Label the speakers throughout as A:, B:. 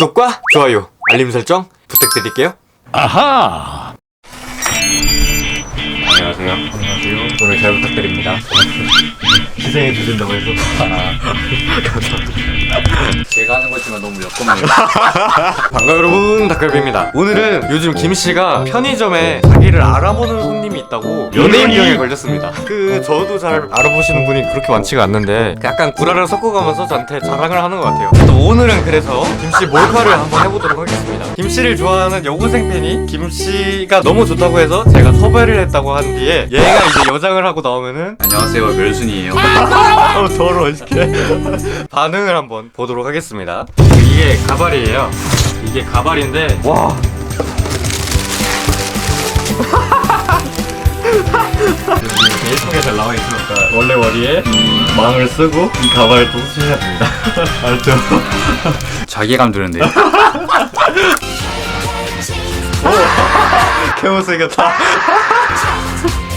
A: 구독과 좋아요, 알림 설정 부탁드릴게요.
B: 아하!
A: 안녕하세요. 안녕하세요. 오늘 잘 부탁드립니다. 희생해 주신다고 해서.
C: 제가 하는 거지만 너무 역겹네요.
A: 반가워 여러분. 닭갈비입니다. 오늘은 요즘 김씨가 편의점에 자기를 알아보는 손님이 있다고 연예인 병에 걸렸습니다. 그 저도 잘 알아보시는 분이 그렇게 많지가 않는데 약간 구라를 섞어가면서 저한테 자랑을 하는 것 같아요. 또 오늘은 그래서 김씨 몰카를 한번 해보도록 하겠습니다. 김씨를 좋아하는 여고생 팬이 김씨가 너무 좋다고 해서 제가 섭외를 했다고 한 뒤에 얘가 이제 여장을 하고 나오면은
C: 안녕하세요, 멸순이에요.
A: 어 더러워 이렇게 반응을 한번 보도록 하겠습니다 이게 가발이에요. 이게 가발인데 와. 예쁘게 잘 나와 있으니까 원래 머리에 망을 쓰고 이 가발을 또 쓰셔야 됩니다. 알죠?
C: 자괴감 드는데요.
A: 개못생겼다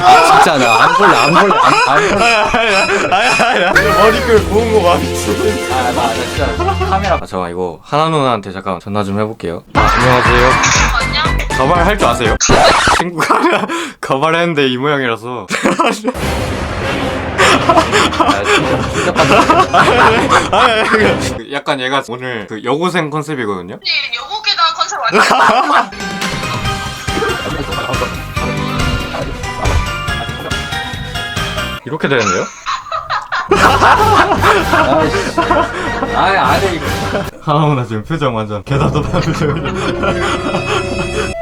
C: 진짜 나 안 볼래, 안 볼래, 안, 안 볼래.
A: 아야야야 머리끈 고운 거 마비치
C: 아, 나, 나 진짜 카메라.
A: 아, 저 이거 하나 누나한테 잠깐 전화 좀 해볼게요. 아, 안녕하세요. 가발 할 줄 아세요? 친구가 가발 했는데 이 모양이라서.
C: 나 진짜 충격받았어.
A: 아, 그 약간 얘가 오늘 그 여고생 컨셉이거든요.
D: 여고계단 컨셉 아니
A: 이렇게 되는데요?
C: 아이씨. 아이, 아니, 이거.
A: 하나 누나 지금 표정 완전 개다도한 표정이에요.
D: 그래서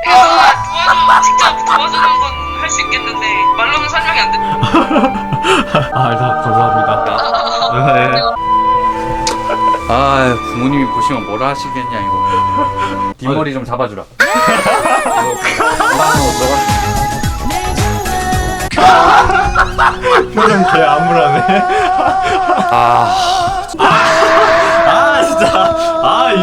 D: 도와줘 직접 도와주는 건 할 수 있겠는데 말로는 설명이 안 돼.
A: 아, 다 감사합니다. 네.
C: 아, 부모님이 보시면 뭐라 하시겠냐, 이거. 뒷머리 좀 잡아주라. 이거, 너가
A: 표정 개 암울하네. 아. 아, 진짜. 아, 이.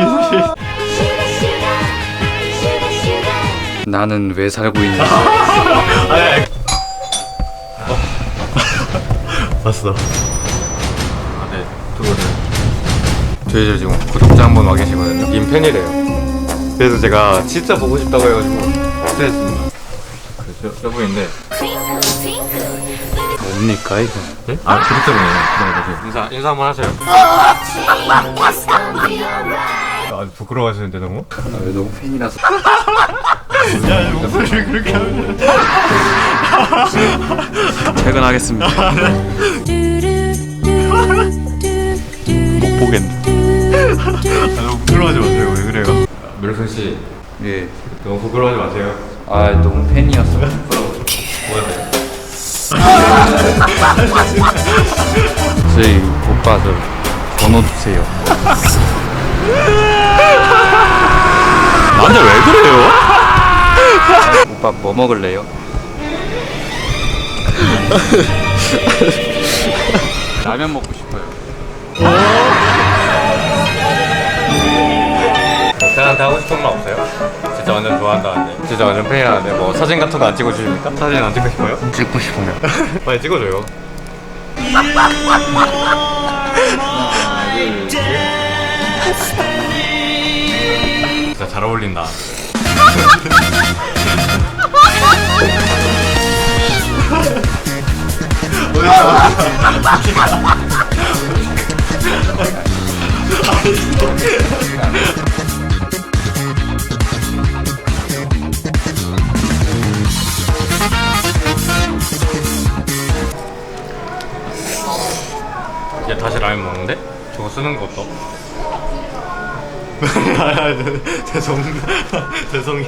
C: 나는 왜 살고 있는지.
A: 아니, 봤어. 아, 네. 그거를. 저희 저 지금 구독자 한 분 와 계시거든요. 님 팬이래요. 그래서 제가 진짜 보고 싶다고 해가지고 초대했습니다. 그래서 여보인데.
C: 뭡니까, 이거?
A: 네? 아, 구독자분이에요. 기다려보세요. 인사, 인사 한번 하세요. 아, 부끄러워하시는데 너무?
C: 아, 왜 너무 팬이라서.
A: 야, 목소리를 그렇게 하면.
C: 퇴근하겠습니다. 못 보겠네.
A: 아, 너무 부끄러워하지 마세요. 왜 그래요? 멸순 씨,
C: 예.
A: 너무 부끄러워하지 마세요.
C: 아, 너무 팬이었어. 저희 오빠 저 번호 주세요.
A: 나한테 왜 그래요?
C: 오빠 뭐 먹을래요? 라면 먹고 싶어요.
A: 저한테 하고 싶은 말 없어요? 진짜 완전 좋아한다는데 진짜 완전 팬이라는데 뭐 사진 같은 거 안 찍어주십니까? 사진 안 찍고 싶어요?
C: 찍고 싶어요.
A: 빨리 찍어줘요 진짜 잘 어울린다 이제 다시 라면 먹는데? 저거 쓰는 거 어떠? 죄송 죄송히